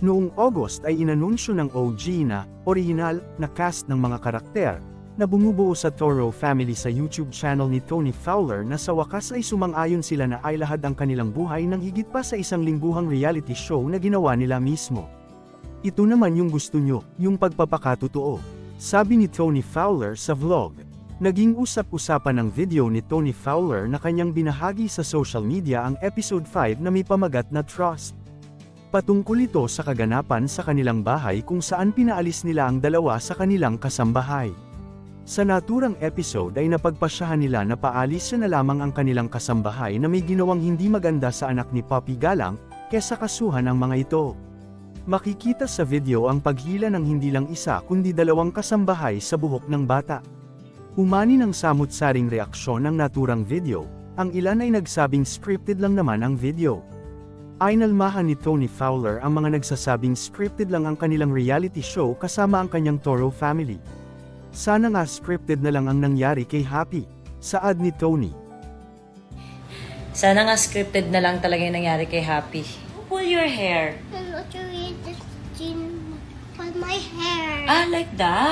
Noong August ay inanunsyo ng OG na, original, na cast ng mga karakter, na bumubuo sa Toro family sa YouTube channel ni Tony Fowler na sa wakas ay sumang-ayon sila na ay lahad ang kanilang buhay ng higit pa sa isang lingguhang reality show na ginawa nila mismo. Ito naman yung gusto nyo, yung pagpapakatotoo. Sabi ni Tony Fowler sa vlog. Naging usap-usapan ng video ni Tony Fowler na kanyang binahagi sa social media ang episode 5 na may pamagat na trust. Patungkol ito sa kaganapan sa kanilang bahay kung saan pinaalis nila ang dalawa sa kanilang kasambahay. Sa naturang episode ay napagpasyahan nila na paalis na lamang ang kanilang kasambahay na may ginawang hindi maganda sa anak ni Poppy Galang, kesa kasuhan ang mga ito. Makikita sa video ang paghila ng hindi lang isa kundi dalawang kasambahay sa buhok ng bata. Umani ng samut-saring reaksyon ng naturang video, ang ilan ay nagsabing scripted lang naman ang video. Ainalmahan ni Tony Fowler ang mga nagsasabing scripted lang ang kanilang reality show kasama ang kanyang Toro family. Sana nga scripted na lang ang nangyari kay Happy, saad ni Tony. Sana nga scripted na lang talaga yung nangyari kay Happy. Pull your hair. I'm not sure it's in my hair. Ah, like that?